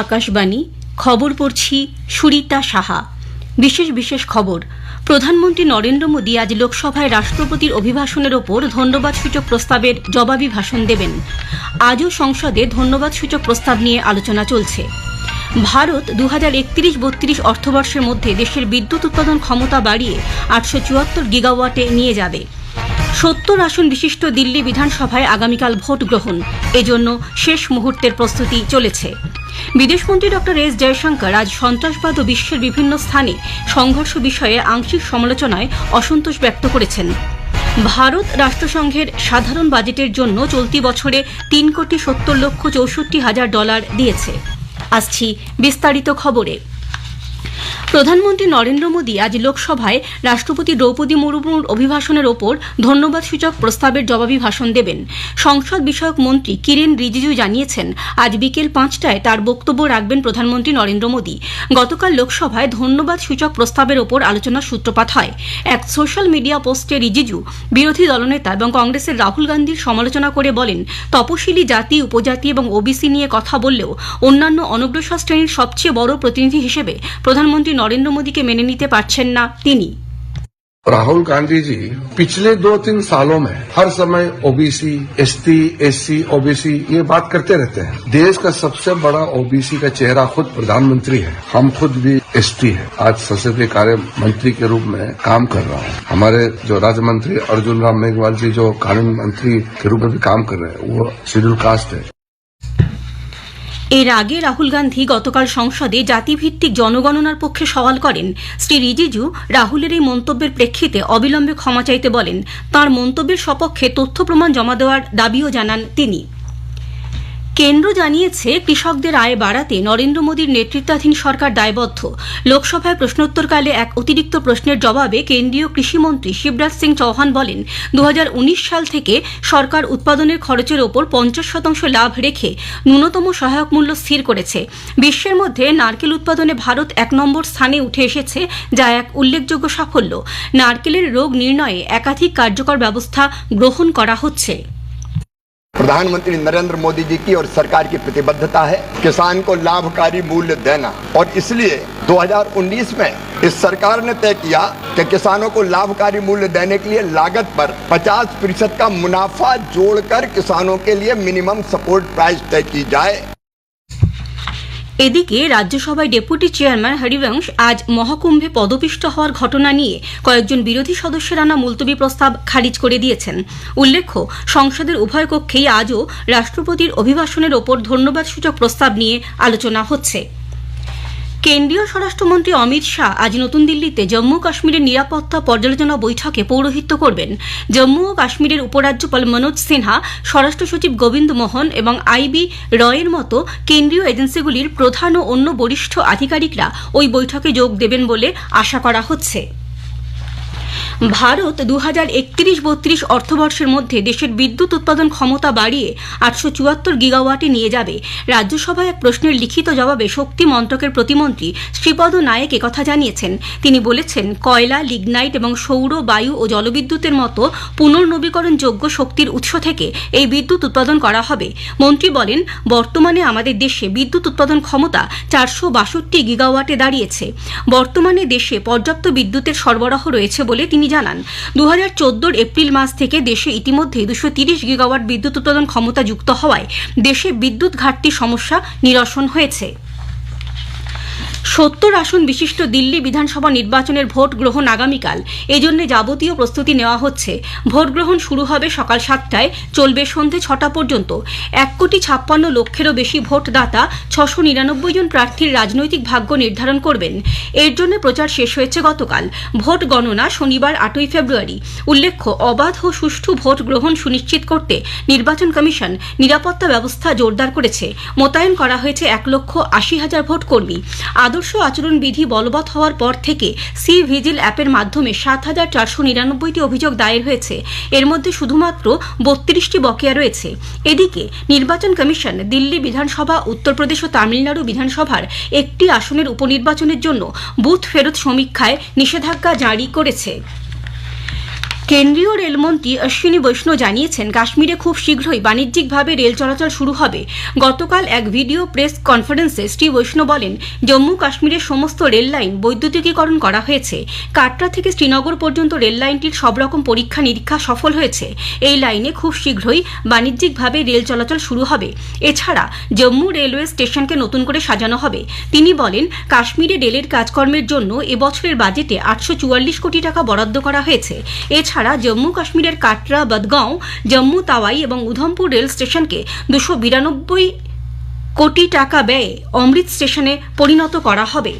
আকাশবাণী, খবর পড়ছি সুরিতা সাহা। বিশেষ বিশেষ খবর, প্রধানমন্ত্রী নরেন্দ্র মোদী আজ লোকসভায় রাষ্ট্রপতির অভিভাষণের ওপর ধন্যবাদসূচক প্রস্তাবের জবাবি ভাষণ দেবেন। আজও সংসদে ধন্যবাদসূচক প্রস্তাব নিয়ে আলোচনা চলছে। ভারত দু হাজার একত্রিশ বত্রিশ অর্থবর্ষের মধ্যে দেশের বিদ্যুৎ উৎপাদন ক্ষমতা বাড়িয়ে আটশো চুয়াত্তর গিগাওয়াটে নিয়ে যাবে। সত্তর আসন বিশিষ্ট দিল্লি বিধানসভায় আগামীকাল ভোট গ্রহণ এজন্য শেষ মুহূর্তের প্রস্তুতি চলেছে। বিদেশমন্ত্রী ডক্টর এস জয়শঙ্কর আজ সন্ত্রাসবাদ ও বিশ্বের বিভিন্ন স্থানে সংঘর্ষ বিষয়ে আংশিক সমালোচনায় অসন্তোষ ব্যক্ত করেছেন। ভারত রাষ্ট্রসংঘের সাধারণ বাজেটের জন্য চলতি বছরে তিন কোটি সত্তর লক্ষ চৌষট্টি হাজার ডলার দিয়েছে। আসছি বিস্তারিত খবরে। প্রধানমন্ত্রী নরেন্দ্র মোদী আজ লোকসভায় রাষ্ট্রপতি দ্রৌপদী মুর্মুর অভিভাষণের ওপর ধন্যবাদসূচক প্রস্তাবের জবাবি ভাষণ দেবেন। সংসদ বিষয়ক মন্ত্রী কিরেন রিজিজু জানিয়েছেন, আজ বিকেল পাঁচটায় তার বক্তব্য রাখবেন প্রধানমন্ত্রী নরেন্দ্র মোদী। গতকাল লোকসভায় ধন্যবাদসূচক প্রস্তাবের ওপর আলোচনার সূত্রপাত হয়। এক সোশ্যাল মিডিয়া পোস্টে রিজিজু বিরোধী দলনেতা এবং কংগ্রেসের রাহুল গান্ধীর সমালোচনা করে বলেন, তপশিলি জাতি, উপজাতি এবং ওবিসি নিয়ে কথা বললেও অন্যান্য অনগ্রসর শ্রেণির সবচেয়ে বড় প্রতিনিধি হিসেবে প্রধানমন্ত্রী নরেন্দ্র মোদীকে মেনে নিতে পারছেন না তিনি राहुल गांधी जी पिछले दो तीन सालों में हर समय ओबीसी एसटी एससी ओबीसी ये बात करते रहते हैं देश का सबसे बड़ा ओबीसी का चेहरा खुद प्रधानमंत्री है हम खुद भी एसटी है आज संसदीय कार्य मंत्री के रूप में काम कर रहा हूँ हमारे जो राज्य मंत्री अर्जुन राम मेघवाल जी जो कानून मंत्री के रूप में भी काम कर रहे हैं वो शेड्यूल कास्ट है এর আগে রাহুল গান্ধী গতকাল সংসদে জাতিভিত্তিক জনগণনার পক্ষে সওয়াল করেন। শ্রী রিজিজু রাহুলের এই মন্তব্যের প্রেক্ষিতে অবিলম্বে ক্ষমা চাইতে বলেন। তার মন্তব্যের সপক্ষে তথ্য প্রমাণ জমা দেওয়ার দাবিও জানান তিনি। কেন্দ্র জানিয়েছে, কৃষকদের আয় বাড়াতে নরেন্দ্র মোদীর নেতৃত্বাধীন সরকার দায়বদ্ধ। লোকসভায় প্রশ্নোত্তরকালে এক অতিরিক্ত প্রশ্নের জবাবে কেন্দ্রীয় কৃষিমন্ত্রী শিবরাজ সিং চৌহান বলেন দু হাজার উনিশ সাল থেকে সরকার উৎপাদনের খরচের ওপর পঞ্চাশ শতাংশ লাভ রেখে ন্যূনতম সহায়ক মূল্য স্থির করেছে। বিশ্বের মধ্যে নারকেল উৎপাদনে ভারত এক নম্বর স্থানে উঠে এসেছে, যা এক উল্লেখযোগ্য সাফল্য। নারকেলের রোগ নির্ণয়ে একাধিক কার্যকর ব্যবস্থা গ্রহণ করা হচ্ছে। प्रधानमंत्री नरेंद्र मोदी जी की और सरकार की प्रतिबद्धता है, किसान को लाभकारी मूल्य देना। और इसलिए 2019 में इस सरकार ने तय किया कि किसानों को लाभकारी मूल्य देने के लिए लागत पर 50 प्रतिशत का मुनाफा जोड़कर किसानों के लिए मिनिमम सपोर्ट प्राइस तय की जाए। এদিকে রাজ্যসভায় ডেপুটি চেয়ারম্যান হরিবংশ আজ মহাকুম্ভে পদপিষ্ট হওয়ার ঘটনা নিয়ে কয়েকজন বিরোধী সদস্যের আনা মুলতবি প্রস্তাব খারিজ করে দিয়েছেন। উল্লেখ্য, সংসদের উভয় কক্ষেই আজও রাষ্ট্রপতির অভিভাষণের ওপর ধন্যবাদসূচক প্রস্তাব নিয়ে আলোচনা হচ্ছে। কেন্দ্রীয় স্বরাষ্ট্রমন্ত্রী অমিত শাহ আজ নতুন দিল্লিতে জম্মু কাশ্মীরের নিরাপত্তা পর্যালোচনা বৈঠকে পৌরোহিত্য করবেন। জম্মু ও কাশ্মীরের উপরাজ্যপাল মনোজ সিনহা, স্বরাষ্ট্র সচিব গোবিন্দ মোহন এবং আইবি রয়ের মতো কেন্দ্রীয় এজেন্সিগুলির প্রধান ও অন্য বরিষ্ঠ আধিকারিকরা ওই বৈঠকে যোগ দেবেন বলে আশা করা হচ্ছে। ভারত দু হাজার একত্রিশ বত্রিশ অর্থবর্ষের মধ্যে দেশের বিদ্যুৎ উৎপাদন ক্ষমতা বাড়িয়ে আটশো চুয়াত্তর গিগাওয়াটে নিয়ে যাবে। রাজ্যসভায় এক প্রশ্নের লিখিত জবাবে শক্তি মন্ত্রকের প্রতিমন্ত্রী শ্রীপদ নায়েক একথা জানিয়েছেন। তিনি বলেছেন, কয়লা, লিগনাইট এবং সৌর, বায়ু ও জলবিদ্যুতের মতো পুনর্নবীকরণযোগ্য শক্তির উৎস থেকে এই বিদ্যুৎ উৎপাদন করা হবে। মন্ত্রী বলেন, বর্তমানে আমাদের দেশে বিদ্যুৎ উৎপাদন ক্ষমতা চারশো বাষট্টি গিগাওয়াটে দাঁড়িয়েছে। বর্তমানে দেশে পর্যাপ্ত বিদ্যুতের সরবরাহ রয়েছে বলে তিনি জানান দু হাজার এপ্রিল মাস থেকে দেশে ইতিমধ্যে দুশো তিরিশ গিগাওয়াট বিদ্যুৎ উৎপাদন ক্ষমতা যুক্ত হওয়ায় দেশে বিদ্যুৎ ঘাটতি সমস্যা নিরসন হয়েছে। সত্তর আসন বিশিষ্ট দিল্লি বিধানসভা নির্বাচনের ভোট গ্রহণ আগামীকাল। এজন্য যাবতীয় প্রস্তুতি নেওয়া হচ্ছে। ভোট গ্রহণ শুরু হবে সকাল সাতটায়, চলবে সন্ধে ছটা পর্যন্ত। এক কোটি ছাপ্পান্ন লক্ষেরও বেশি ভোটদাতা ছশো নিরানব্বই জন প্রার্থীর রাজনৈতিক ভাগ্য নির্ধারণ করবেন। এর জন্য প্রচার শেষ হয়েছে গতকাল। ভোট গণনা শনিবার আটই ফেব্রুয়ারি। উল্লেখ্য, অবাধ ও সুষ্ঠু ভোট গ্রহণ সুনিশ্চিত করতে নির্বাচন কমিশন নিরাপত্তা ব্যবস্থা জোরদার করেছে। মোতায়েন করা হয়েছে এক লক্ষ আশি হাজার ভোট কর্মী আদর্শ আচরণবিধি বলবৎ হওয়ার পর থেকে সি ভিজিল অ্যাপের মাধ্যমে সাত হাজার চারশো নিরানব্বইটি অভিযোগ দায়ের হয়েছে। এর মধ্যে শুধুমাত্র বত্রিশটি বকেয়া রয়েছে। এদিকে নির্বাচন কমিশন দিল্লি বিধানসভা, উত্তরপ্রদেশ ও তামিলনাড়ু বিধানসভার একটি আসনের উপনির্বাচনের জন্য বুথ ফেরত সমীক্ষায় নিষেধাজ্ঞা জারি করেছে। কেন্দ্রীয় রেলমন্ত্রী অশ্বিনী বৈষ্ণব জানিয়েছেন, কাশ্মীরে খুব শীঘ্রই বাণিজ্যিকভাবে রেল চলাচল শুরু হবে। গতকাল এক ভিডিও প্রেস কনফারেন্সে শ্রী বৈষ্ণব বলেন, জম্মু কাশ্মীরের সমস্ত রেল লাইন বৈদ্যুতিকীকরণ করা হয়েছে। কাটরা থেকে শ্রীনগর পর্যন্ত রেল লাইনটির সব রকম পরীক্ষা নিরীক্ষা সফল হয়েছে। এই লাইনে খুব শীঘ্রই বাণিজ্যিকভাবে রেল চলাচল শুরু হবে। এছাড়া জম্মু রেলওয়ে স্টেশনকে নতুন করে সাজানো হবে। তিনি বলেন, কাশ্মীরে রেলের কাজকর্মের জন্য এবছরের বাজেটে আটশো চুয়াল্লিশ কোটি টাকা বরাদ্দ করা হয়েছে। এছাড়া জম্মু কাশ্মীরের কাটরা, বদগাঁও, জম্মু তাওয়াই এবং উধমপুর রেল স্টেশনকে দুশো বিরানব্বই কোটি টাকা ব্যয়ে অমৃত স্টেশনে পরিণত করা হবে।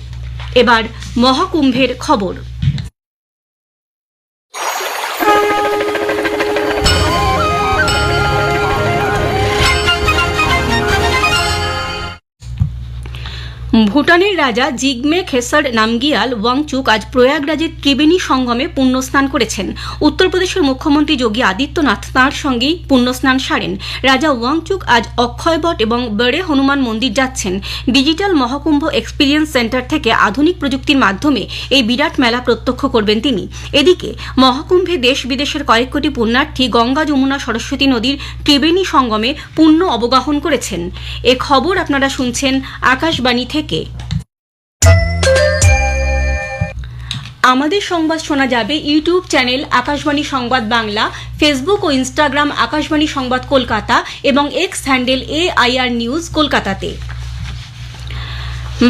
এবার মহাকুম্ভের খবর। ভুটানের রাজা জিগমে খেসর নামগিয়াল ওয়াংচুক আজ প্রয়াগরাজের ত্রিবেণী সঙ্গমে পুণ্যস্নান করেছেন। উত্তরপ্রদেশের মুখ্যমন্ত্রী যোগী আদিত্যনাথ তাঁর সঙ্গেই পুণ্যস্নান সারেন। রাজা ওয়াংচুক আজ অক্ষয়বট এবং বেড়ে হনুমান মন্দির যাচ্ছেন। ডিজিটাল মহাকুম্ভ এক্সপিরিয়েন্স সেন্টার থেকে আধুনিক প্রযুক্তির মাধ্যমে এই বিরাট মেলা প্রত্যক্ষ করবেন তিনি। এদিকে, মহাকুম্ভে দেশ বিদেশের কয়েক কোটি পুণ্যার্থী গঙ্গা যমুনা সরস্বতী নদীর ত্রিবেণী সঙ্গমে পুণ্য অবগাহন করেছেন। এ খবর আপনারা শুনছেন আকাশবাণী থেকে। আমাদের সংবাদ শোনা যাবে YouTube channel Akashvani Sangbad Bangla, Facebook ও ইনস্টাগ্রাম আকাশবাণী সংবাদ কলকাতা এবং X handle A IR news কলকাতাতে।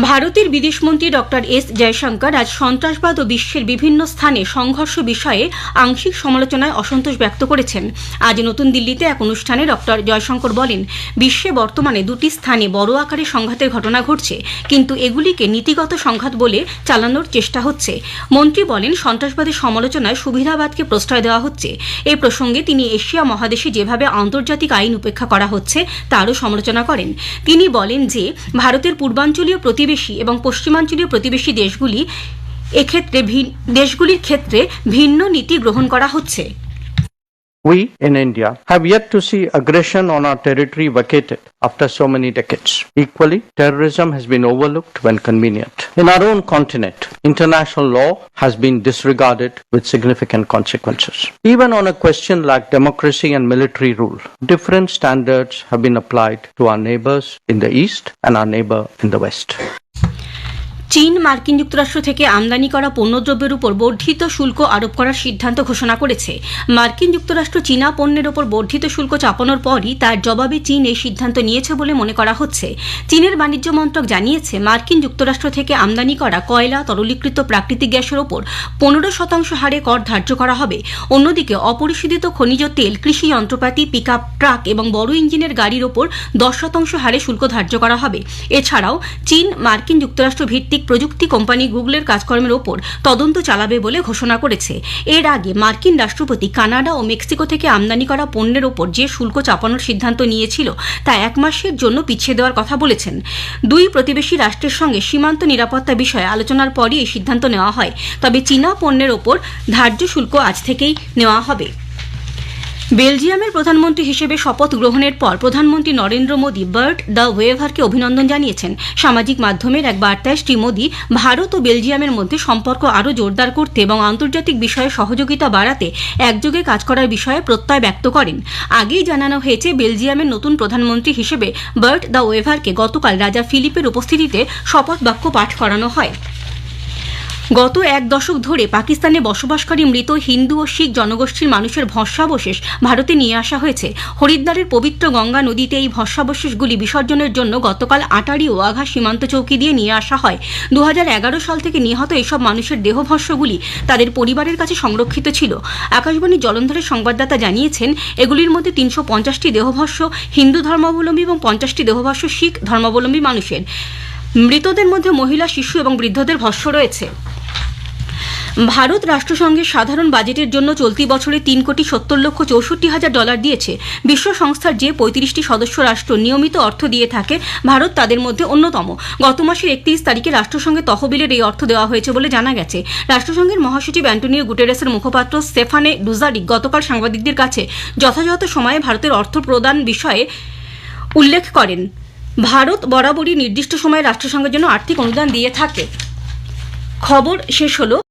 ভারতের বিদেশমন্ত্রী ডক্টর এস জয়শঙ্কর আজ সন্ত্রাসবাদ ও বিশ্বের বিভিন্ন স্থানে সংঘর্ষ বিষয়ে আংশিক সমালোচনায় অসন্তোষ ব্যক্ত করেছেন। আজ নতুন দিল্লিতে এক অনুষ্ঠানে ডক্টর জয়শঙ্কর বলেন, বিশ্বে বর্তমানে দুটি স্থানে বড় আকারে সংঘাতের ঘটনা ঘটছে, কিন্তু এগুলিকে নীতিগত সংঘাত বলে চালানোর চেষ্টা হচ্ছে। মন্ত্রী বলেন, সন্ত্রাসবাদের সমালোচনায় সুবিধাবাদকে প্রশ্রয় দেওয়া হচ্ছে। এ প্রসঙ্গে তিনি এশিয়া মহাদেশে যেভাবে আন্তর্জাতিক আইন উপেক্ষা করা হচ্ছে, তারও সমালোচনা করেন। তিনি বলেন যে, ভারতের পূর্বাঞ্চলীয় প্রতিবেশী এবং পশ্চিমাঞ্চলীয় প্রতিবেশী দেশগুলি এক্ষেত্রে দেশগুলির ক্ষেত্রে ভিন্ন নীতি গ্রহণ করা হচ্ছে। We in India have yet to see aggression on our territory vacated after so many decades. Equally, terrorism has been overlooked when convenient. In our own continent, international law has been disregarded with significant consequences. Even on a question like democracy and military rule, different standards have been applied to our neighbors in the east and our neighbor in the west. চীন মার্কিন যুক্তরাষ্ট্র থেকে আমদানি করা পণ্যদ্রব্যের উপর বর্ধিত শুল্ক আরোপ করার সিদ্ধান্ত ঘোষণা করেছে। মার্কিন যুক্তরাষ্ট্র চীনা পণ্যের উপর বর্ধিত শুল্ক চাপানোর পরই তার জবাবে চীন এই সিদ্ধান্ত নিয়েছে বলে মনে করা হচ্ছে। চীনের বাণিজ্য মন্ত্রক জানিয়েছে, মার্কিন যুক্তরাষ্ট্র থেকে আমদানি করা কয়লা, তরলীকৃত প্রাকৃতিক গ্যাসের ওপর পনেরো শতাংশ হারে কর ধার্য করা হবে। অন্যদিকে, অপরিশোধিত খনিজ তেল, কৃষি যন্ত্রপাতি পিক ট্রাক এবং বড় ইঞ্জিনের গাড়ির ওপর দশ শতাংশ হারে শুল্ক ধার্য করা হবে। এছাড়াও, চীন মার্কিন যুক্তরাষ্ট্র ভিত্তিক প্রযুক্তি কোম্পানি গুগলের কাজকর্মের ওপর তদন্ত চালাবে বলে ঘোষণা করেছে। এর আগে মার্কিন রাষ্ট্রপতি কানাডা ও মেক্সিকো থেকে আমদানি করা পণ্যের ওপর যে শুল্ক চাপানোর সিদ্ধান্ত নিয়েছিল, তা এক মাসের জন্য পিছিয়ে দেওয়ার কথা বলেছেন। দুই প্রতিবেশী রাষ্ট্রের সঙ্গে সীমান্ত নিরাপত্তা বিষয়ে আলোচনার পরই এই সিদ্ধান্ত নেওয়া হয়। তবে চীনা পণ্যের ওপর ধার্য শুল্ক আজ থেকেই নেওয়া হবে। বেলজিয়ামের প্রধানমন্ত্রী হিসেবে শপথ গ্রহণের পর প্রধানমন্ত্রী নরেন্দ্র মোদী বার্ট দ্য ওয়েভারকে অভিনন্দন জানিয়েছেন। সামাজিক মাধ্যমের এক বার্তায় শ্রী মোদী, ভারত ও বেলজিয়ামের মধ্যে সম্পর্ক আরও জোরদার করতে এবং আন্তর্জাতিক বিষয়ে সহযোগিতা বাড়াতে একযোগে কাজ করার বিষয়ে প্রত্যয় ব্যক্ত করেন। আগেই জানানো হয়েছে, বেলজিয়ামের নতুন প্রধানমন্ত্রী হিসেবে বার্ট দ্য ওয়েভারকে গতকাল রাজা ফিলিপের উপস্থিতিতে শপথ বাক্য পাঠ করানো হয়। গত এক দশক ধরে পাকিস্তানে বসবাসকারী মৃত হিন্দু ও শিখ জনগোষ্ঠীর মানুষের ভস্মাবশেষ ভারতে নিয়ে আসা হয়েছে। হরিদ্বারের পবিত্র গঙ্গা নদীতে এই ভস্মাবশেষগুলি বিসর্জনের জন্য গতকাল আটারি ও আঘা সীমান্ত চৌকি দিয়ে নিয়ে আসা হয়। দু হাজার এগারো সাল থেকে নিহত এসব মানুষের দেহভস্যগুলি তাদের পরিবারের কাছে সংরক্ষিত ছিল। আকাশবাণী জলন্ধরের সংবাদদাতা জানিয়েছেন, এগুলির মধ্যে তিনশো পঞ্চাশটি দেহভস্য হিন্দু ধর্মাবলম্বী এবং পঞ্চাশটি দেহভস্য শিখ ধর্মাবলম্বী মানুষের। মৃতদের মধ্যে মহিলা, শিশু এবং বৃদ্ধদের ভস্য রয়েছে। ভারত রাষ্ট্রসংঘের সাধারণ বাজেটের জন্য চলতি বছরে তিন কোটি সত্তর লক্ষ চৌষট্টি হাজার ডলার দিয়েছে। বিশ্ব সংস্থার যে পঁয়ত্রিশটি সদস্য রাষ্ট্র নিয়মিত অর্থ দিয়ে থাকে, ভারত তাদের মধ্যে অন্যতম। গত মাসের একত্রিশ তারিখে রাষ্ট্রসংঘে তহবিলের এই অর্থ দেওয়া হয়েছে বলে জানা গেছে। রাষ্ট্রসংঘের মহাসচিব অ্যান্টনিও গুটেরেসের মুখপাত্র স্টেফানে ডুজারিক গতকাল সাংবাদিকদের কাছে যথাযথ সময়ে ভারতের অর্থ প্রদান বিষয়ে উল্লেখ করেন। ভারত বরাবরই নির্দিষ্ট সময়ে রাষ্ট্রসংঘের জন্য আর্থিক অনুদান দিয়ে থাকে। খবর শেষ হলো।